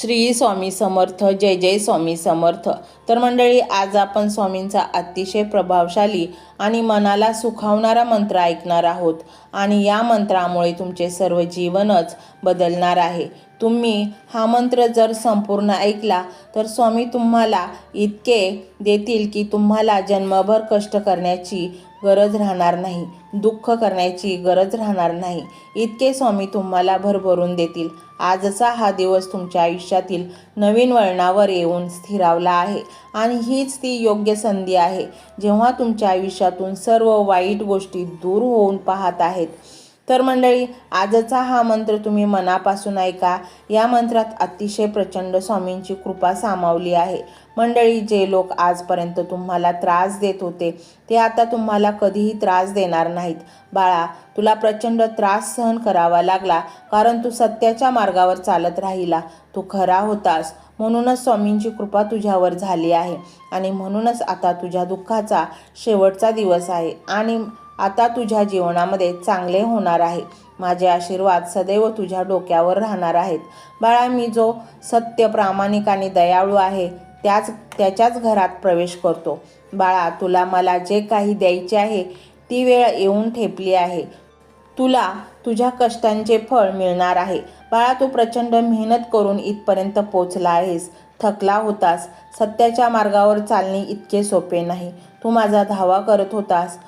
श्री स्वामी समर्थ जय जय स्वामी समर्थ. तर मंडळी आज आपण स्वामींचा अतिशय प्रभावशाली आणि मनाला सुखावणारा मंत्र ऐकणार आहोत. आणि या मंत्रामुळे तुमचे सर्व जीवनच बदलणार आहे. तुम्ही हा मंत्र जर संपूर्ण ऐकला तर स्वामी तुम्हाला इतके देतील की तुम्हाला जन्मभर कष्ट करण्याची गरज राहणार नाही दुःख करण्याची गरज राहणार नाही. इतके स्वामी तुम्हाला भरभरून देतील. आजचा हा दिवस तुमच्या आयुष्यातील नवीन वळणावर येऊन स्थिरावला आहे. आणि हीच ती योग्य संधी आहे. जेव्हा तुमच्या आयुष्यातून सर्व वाईट गोष्टी दूर होऊन पाहत आहेत. तर मंडळी आजचा हा मंत्र तुम्ही मनापासून ऐका. या मंत्रात अतिशय प्रचंड स्वामींची कृपा सामावली आहे. मंडळी जे लोक आजपर्यंत तुम्हाला त्रास देत होते ते आता तुम्हाला कधीही त्रास देणार नाहीत. बाळा तुला प्रचंड त्रास सहन करावा लागला कारण तू सत्याच्या मार्गावर चालत राहिला. तू खरा होतास. म्हणूनच स्वामींची कृपा तुझ्यावर झाली आहे. आणि म्हणूनच आता तुझ्या दुःखाचा शेवटचा दिवस आहे. आणि आता तुझ्या जीवनामध्ये चांगले होणार आहे. माझे आशीर्वाद सदैव तुझ्या डोक्यावर राहणार आहेत. बाळा मी जो सत्य प्रामाणिक आणि दयाळू आहे त्याच त्याच्याच घरात प्रवेश करतो. बाळा तुला मला जे काही द्यायचे आहे ती वेळ येऊन ठेपली आहे. तुला तुझ्या कष्टांचे फळ मिळणार आहे. बाळा तू प्रचंड मेहनत करून इथपर्यंत पोचला आहेस. थकला होतास. सत्याच्या मार्गावर चालणे इतके सोपे नाही. तू माझा धावा करत होतास.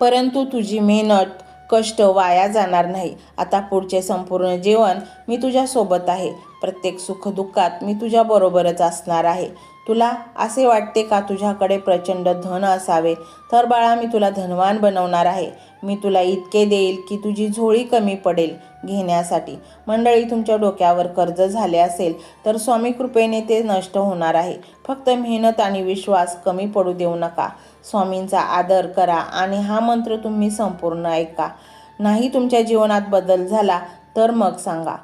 परंतु तुझी मेहनत कष्ट वाया जाणार नाही. आता पुढचे संपूर्ण जीवन मी तुझ्यासोबत आहे. प्रत्येक सुखदुःखात मी तुझ्याबरोबरच असणार आहे. तुला असे वाटते का तुझ्याकडे प्रचंड धन असावे? तर बाळा मी तुला धनवान बनवणार आहे. मी तुला इतके देईल की तुझी झोळी कमी पडेल घेण्यासाठी. मंडळी तुमच्या डोक्यावर कर्ज झाले असेल तर स्वामी कृपेने ते नष्ट होणार आहे. फक्त मेहनत आणि विश्वास कमी पडू देऊ नका. स्वामींचा आदर करा आणि हा मंत्र तुम्ही संपूर्ण ऐका. नाही तुमच्या जीवनात बदल झाला तर मग सांगा.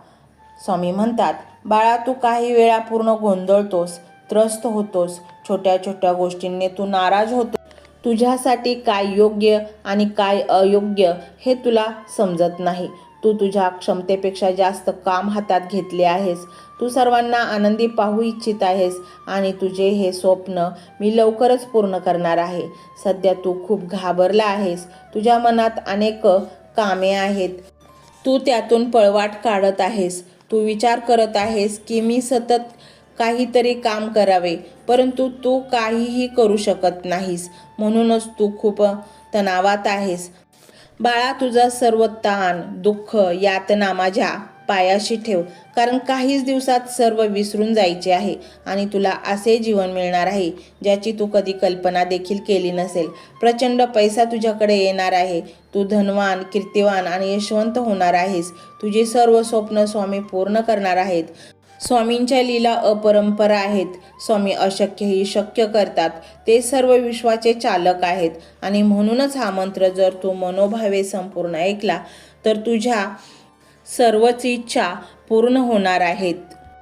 स्वामी म्हणतात बाळा तू काही वेळा पूर्ण गोंधळतोस त्रस्त होतोस छोट्या छोट्या गोष्टींनी तू नाराज होतो तुझ्यासाठी काय योग्य आणि काय अयोग्य हे तुला समजत नाही. तू तुझ्या क्षमतेपेक्षा जास्त काम हातात घेतले आहेस. तू सर्वांना आनंदी पाहू इच्छित आहेस आणि तुझे हे स्वप्न मी लवकरच पूर्ण करणार आहे. सध्या तू खूप घाबरला आहेस. तुझ्या मनात अनेक कामे आहेत. तू त्यातून पळवाट काढत आहेस. तू विचार करत आहेस की मी सतत काहीतरी काम करावे परंतु तू काहीही करू शकत नाहीस. म्हणूनच तू खूप तणावात आहेस. बाळा तुझा सर्व ताण दुःख यातना माझ्या पायाशी ठेव. कारण काहीच दिवसात सर्व विसरून जायचे आहे आणि तुला असे जीवन मिळणार आहे ज्याची तू कधी कल्पना देखील केली नसेल. प्रचंड पैसा तुझ्याकडे येणार आहे. तू धनवान कीर्तिवान आणि यशवंत होणार आहेस. तुझे सर्व स्वप्न स्वामी पूर्ण करणार आहेत. स्वामींच्या लीला अपरंपरा आहेत. स्वामी अशक्यही शक्य करतात. ते सर्व विश्वाचे चालक आहेत. आणि म्हणूनच हा मंत्र जर तू मनोभावे संपूर्ण ऐकला तर तुझ्या सर्वच इच्छा पूर्ण होणार आहेत.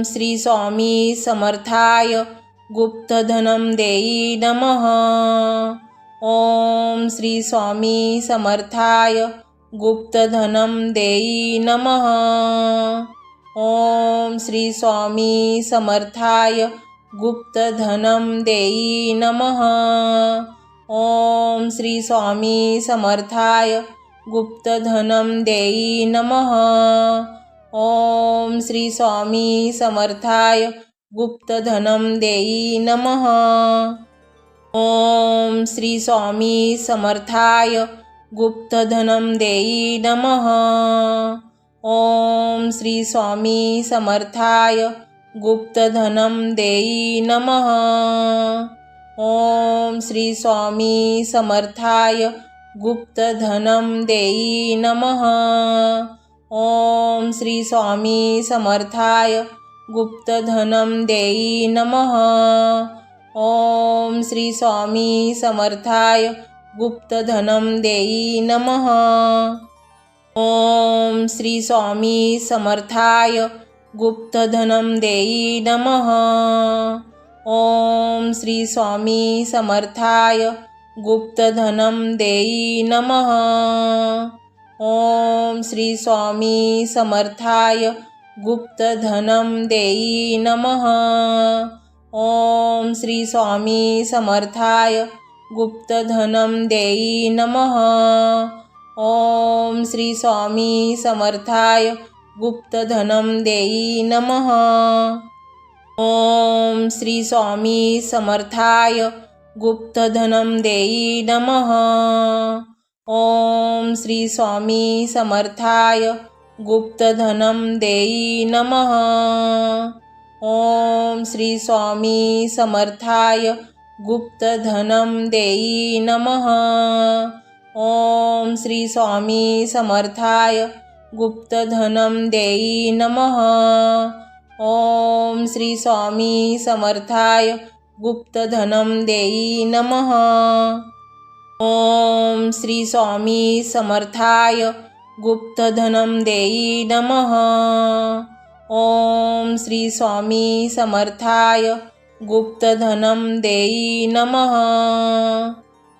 ओम श्री स्वामी समर्थाय गुप्तधनं देयी नमः। ओम श्री स्वामी समर्थाय गुप्तधनं देयी नमः। ओम श्री स्वामी समर्थाय गुप्तधनं देयी नमः। ॐ श्री स्वामी समर्थाय गुप्तधनं देयी नमः। ॐ श्री स्वामी समर्थाय गुप्तधनं देयी नमः। ओम श्री स्वामी समर्थाय गुप्तधनं देयी नमः। ओम श्री स्वामी समर्थाय गुप्तधनं देयी नमः। ॐ श्री स्वामी समर्थाय गुप्तधनं देयी नमः। ॐ श्री स्वामी समर्थाय गुप्तधनं देयी नमः। ॐ श्री स्वामी समर्थाय गुप्तधनं देयी नमः। ॐ श्री स्वामी समर्थाय गुप्तधनं देयी नमः। ॐ श्री स्वामी समर्थाय गुप्तधनं देयी नमः। ॐ श्री स्वामी समर्थाय गुप्तधनं देयी नमः। ॐ श्री स्वामी समर्थाय गुप्तधनं देयी नमः। ॐ श्री स्वामी समर्थाय गुप्तधनं देयी नमः। ॐ श्री स्वामी समर्थाय गुप्तधनं देयी नमः। ॐ श्री स्वामी समर्थाय गुप्तधनं देयी नमः। ओम श्री स्वामी समर्थाय गुप्तधनं देयी नमः। ॐ श्री स्वामी समर्थाय गुप्तधनं देयी नमः। ॐ श्री स्वामी समर्थाय गुप्तधनं देयी नमः। ॐ श्री स्वामी समर्थाय गुप्तधनं देयी नमः। ओम श्री स्वामी समर्थाय गुप्तधनं देयी नमः।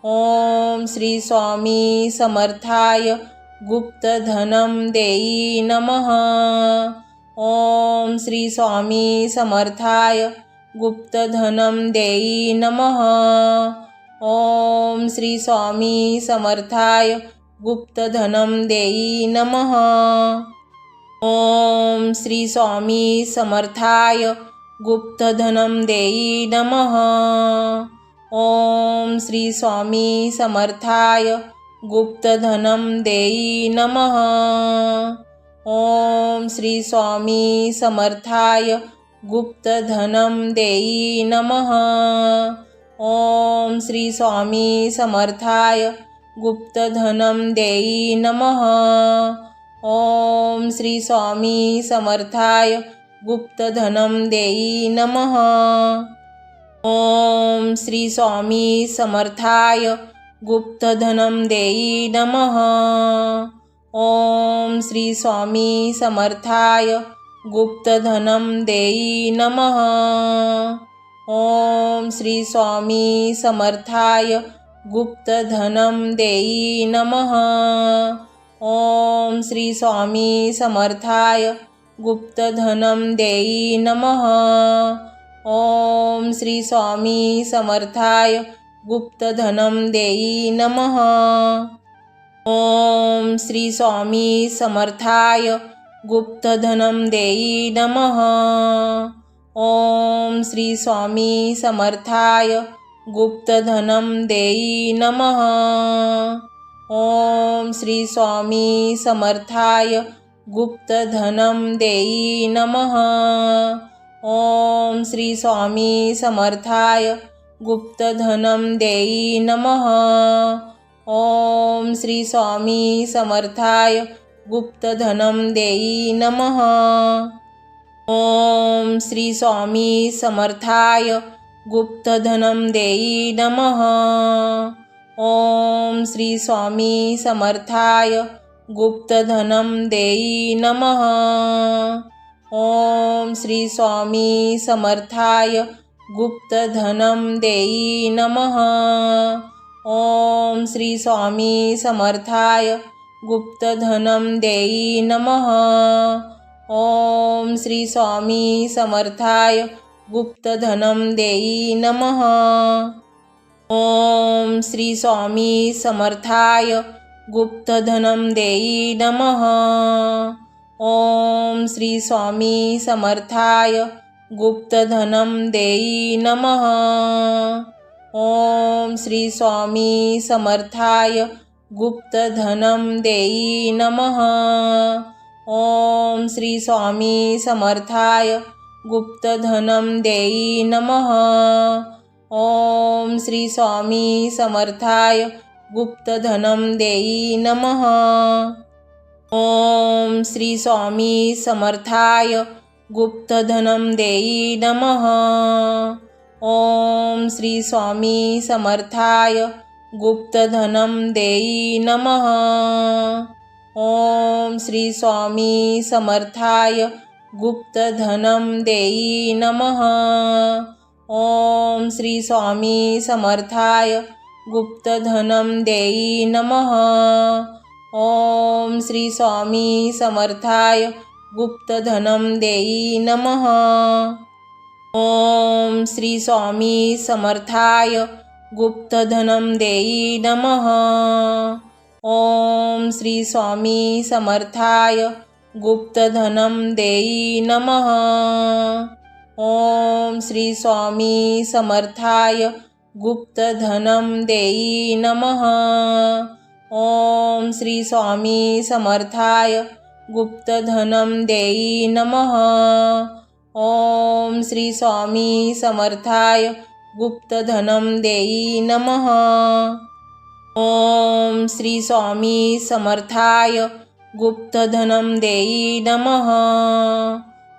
ओम श्री स्वामी समर्थाय गुप्तधनं देयी नमः। ओम श्री स्वामी समर्थाय गुप्तधनं देयी नमः। ॐ श्री स्वामी समर्थाय गुप्तधनं देयी नमः। ओम श्री स्वामी समर्थाय गुप्तधनं देयी नमः। ओम श्री स्वामी समर्थाय गुप्तधनं देयी नमः। ॐ श्री स्वामी समर्थाय गुप्तधनं देयी नमः। ॐ श्री स्वामी समर्थाय गुप्तधनं देयी नमः। ओम श्री स्वामी समर्थाय गुप्तधनं देयी नमः। ओम श्री स्वामी समर्थाय गुप्तधनं देयी नमः। ओम श्री स्वामी समर्थाय गुप्तधनं देयी नमः। ॐ श्री स्वामी समर्थाय गुप्तधनं देयी नमः। ओम श्री स्वामी समर्थाय गुप्तधनं देयी नमः। ओम श्री स्वामी समर्थाय गुप्तधनं देयी नमः। ओम श्री स्वामी समर्थाय गुप्तधनं देयी नमः। ॐ श्री स्वामी समर्थाय गुप्तधनं देयी नमः। ओम श्री स्वामी समर्थाय गुप्तधनं देयी नमः। ओम श्री स्वामी समर्थाय गुप्तधनं देयी नमः। ॐ श्री स्वामी समर्थाय गुप्तधनं देयी नमः। ॐ श्री स्वामी समर्थाय गुप्तधनं देयी नमः। ओम श्री स्वामी समर्थाय गुप्तधनं देयी नमः। ओम श्री स्वामी समर्थाय गुप्तधनं देई नमः। ओम श्री स्वामी समर्थाय गुप्तधनं देई नमः। ॐ श्री स्वामी समर्थाय गुप्तधनं देई नमः। ओम श्री स्वामी समर्थाय गुप्तधनं देई नमः। ओम श्री स्वामी समर्थाय गुप्तधनं देई नमः। ओम श्री स्वामी समर्थाय गुप्तधनं देई नमः। ॐ श्री स्वामी समर्थाय गुप्तधनं देई नमः। ओम श्री स्वामी समर्थाय गुप्तधनं देई नमः। ओम श्री स्वामी समर्थाय गुप्तधनं देई नमः। ओम श्री स्वामी समर्थाय गुप्तधनं देई नमः। ॐ श्री स्वामी समर्थाय गुप्तधनं देयी नमः। ॐ श्री स्वामी समर्थाय गुप्तधनं देयी नमः। ॐ श्री स्वामी समर्थाय गुप्तधनं देयी नमः। ॐ श्री स्वामी समर्थाय गुप्तधनं देयी नमः। ॐ श्री स्वामी समर्थाय गुप्तधनं देई नमः। ओम श्री स्वामी समर्थाय गुप्तधनं देई नमः। ओम श्री स्वामी समर्थाय गुप्तधनं देई नमः। ओम श्री स्वामी समर्थाय गुप्तधनं देई नमः। ॐ श्री स्वामी समर्थाय गुप्तधनं देई नमः।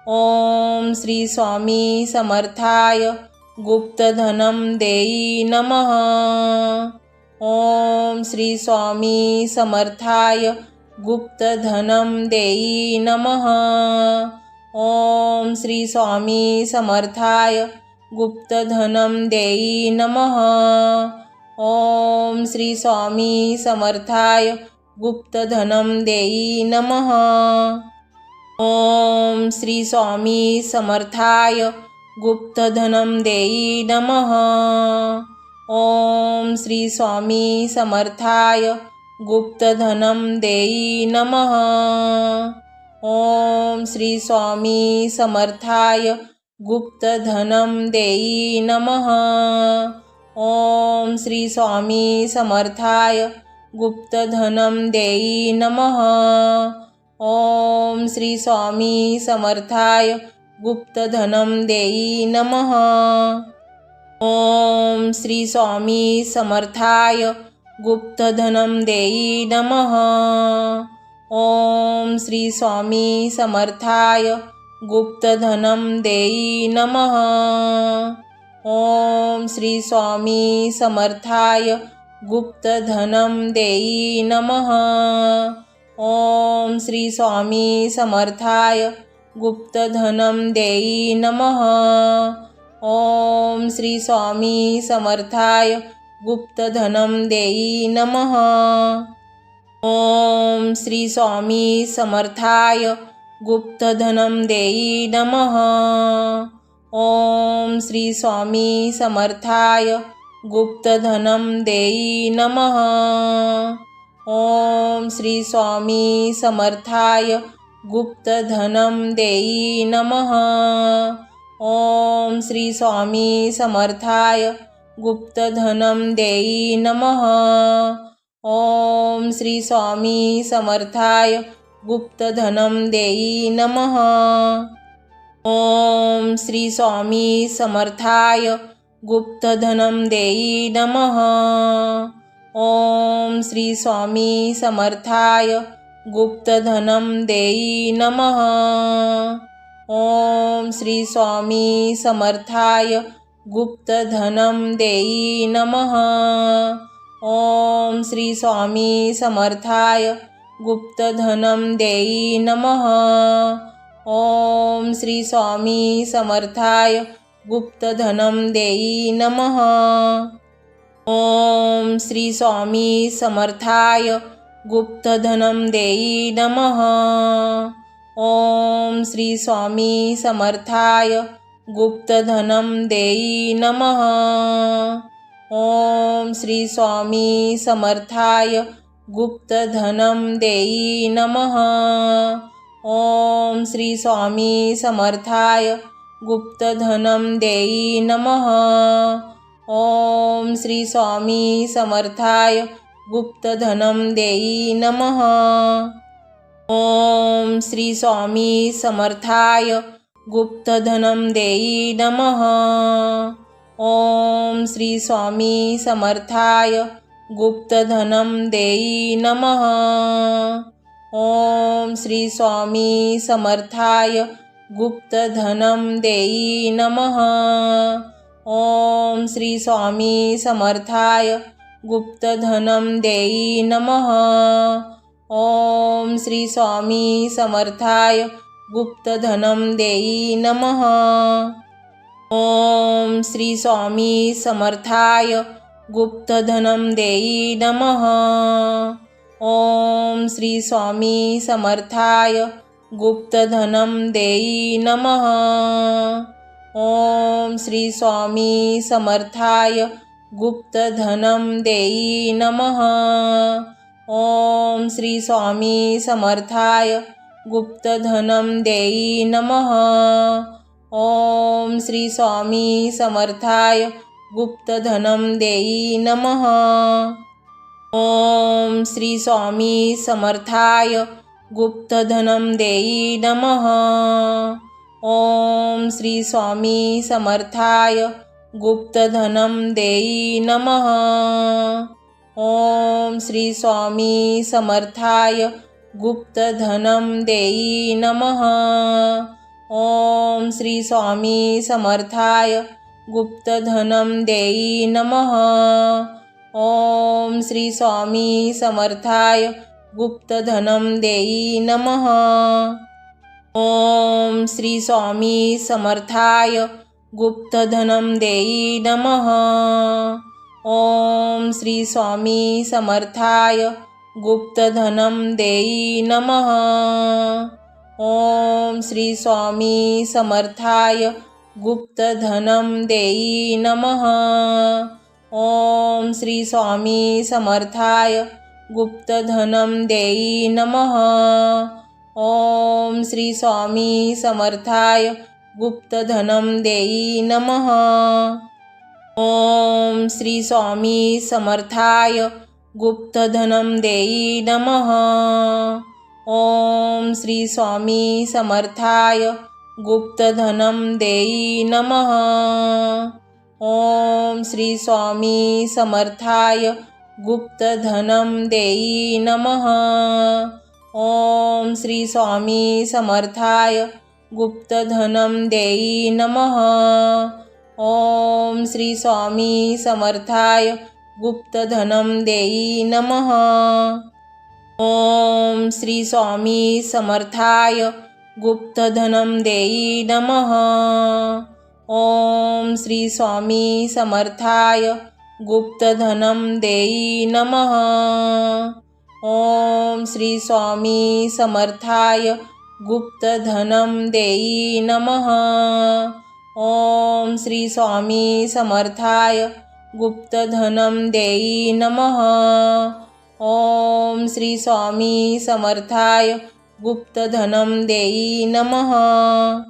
ओम श्री स्वामी समर्थाय गुप्तधनं देई नमः। ओम श्री स्वामी समर्थाय गुप्तधनं देई नमः। ओम श्री स्वामी समर्थाय गुप्तधनं देई नमः। ॐ श्री स्वामी समर्थाय गुप्तधनं देई नमः। ओम श्री स्वामी समर्थाय गुप्तधनं देई नमः। ओम श्री स्वामी समर्थाय गुप्तधनं देई नमः। ओम श्री स्वामी समर्थाय गुप्तधनं देई नमः। ॐ श्री स्वामी समर्थाय गुप्तधनं देई नमः। ॐ श्री स्वामी समर्थाय गुप्तधनं देई नमः। ओम श्री स्वामी समर्थाय गुप्तधनं देई नमः। ओम श्री स्वामी समर्थाय गुप्तधनं देई नमः। ॐ श्री स्वामी समर्थाय गुप्तधनं देयी नमः। ॐ श्री स्वामी समर्थाय गुप्तधनं देयी नमः। ॐ श्री स्वामी समर्थाय गुप्तधनं देयी नमः। ॐ श्री स्वामी समर्थाय गुप्तधनं देयी नमः। ॐ श्री स्वामी समर्थाय गुप्तधनं देई नमः। ओम श्री स्वामी समर्थाय गुप्तधनं देई नमः। ओम श्री स्वामी समर्थाय गुप्तधनं देई नमः। ॐ श्री स्वामी समर्थाय गुप्तधनं देई नमः। ॐ श्री स्वामी समर्थाय गुप्तधनं देई नमः। ओम श्री स्वामी समर्थाय गुप्तधनं देई नमः। ओम श्री स्वामी समर्थाय गुप्तधनं देई नमः। ओम श्री स्वामी समर्थाय गुप्तधनं देई नमः। ॐ श्री स्वामी समर्थाय गुप्तधनं देई नमः। ॐ श्री स्वामी समर्थाय गुप्तधनं देई नमः। ओम श्री स्वामी समर्थाय गुप्तधनं देई नमः। ॐ श्री स्वामी समर्थाय गुप्तधनं देई नमः। ॐ श्री स्वामी समर्थाय गुप्तधनं देई नमः। ॐ श्री स्वामी समर्थाय गुप्तधनं देई नमः। ॐ श्री स्वामी समर्थाय गुप्तधनं देई नमः। ॐ श्री स्वामी समर्थाय गुप्तधनं देई नमः। ॐ श्री स्वामी समर्थाय गुप्तधनं देयी नमः। ॐ श्री स्वामी समर्थाय गुप्तधनं देयी नमः। ॐ श्री स्वामी समर्थाय गुप्तधनं देयी नमः। ॐ श्री स्वामी समर्थाय गुप्तधनं देयी नमः। ॐ श्री स्वामी समर्थाय गुप्तधनं देई नमः। ओम श्री स्वामी समर्थाय गुप्तधनं देई नमः। ओम श्री स्वामी समर्थाय गुप्तधनं देई नमः। ॐ श्री स्वामी समर्थाय गुप्तधनं देई नमः। ॐ श्री स्वामी समर्थाय गुप्तधनं देई नमः। ओम श्री स्वामी समर्थाय गुप्तधनं देई नमः। ओम श्री स्वामी समर्थाय गुप्तधनं देई नमः। ॐ श्री स्वामी समर्थाय गुप्तधनं देई नमः। ॐ श्री स्वामी समर्थाय गुप्तधनं देई नमः। ओम श्री स्वामी समर्थाय गुप्तधनं देई नमः। ओम श्री स्वामी समर्थाय गुप्तधनं देई नमः। ओम श्री स्वामी समर्थाय गुप्तधनं देई नमः। ॐ श्री स्वामी समर्थाय गुप्तधनं देई नमः। ॐ श्री स्वामी समर्थाय गुप्तधनं देई नमः। ॐ श्री स्वामी समर्थाय गुप्तधनं देई नमः। ॐ श्री स्वामी समर्थाय गुप्तधनं देई नमः। ॐ श्री स्वामी समर्थाय गुप्तधनं देई नमः। ॐ श्री स्वामी समर्थाय गुप्तधनं देई नमः। ॐ श्री स्वामी समर्थाय गुप्तधनं देई नमः। ॐ श्री स्वामी समर्थाय गुप्तधनं देई नमः। ॐ श्री स्वामी समर्थाय गुप्तधनं देई नमः। ओम श्री स्वामी समर्थाय गुप्तधनं देई नमः। ओम श्री स्वामी समर्थाय गुप्तधनं देई नमः। ॐ श्री स्वामी समर्थाय गुप्तधनं देई नमः।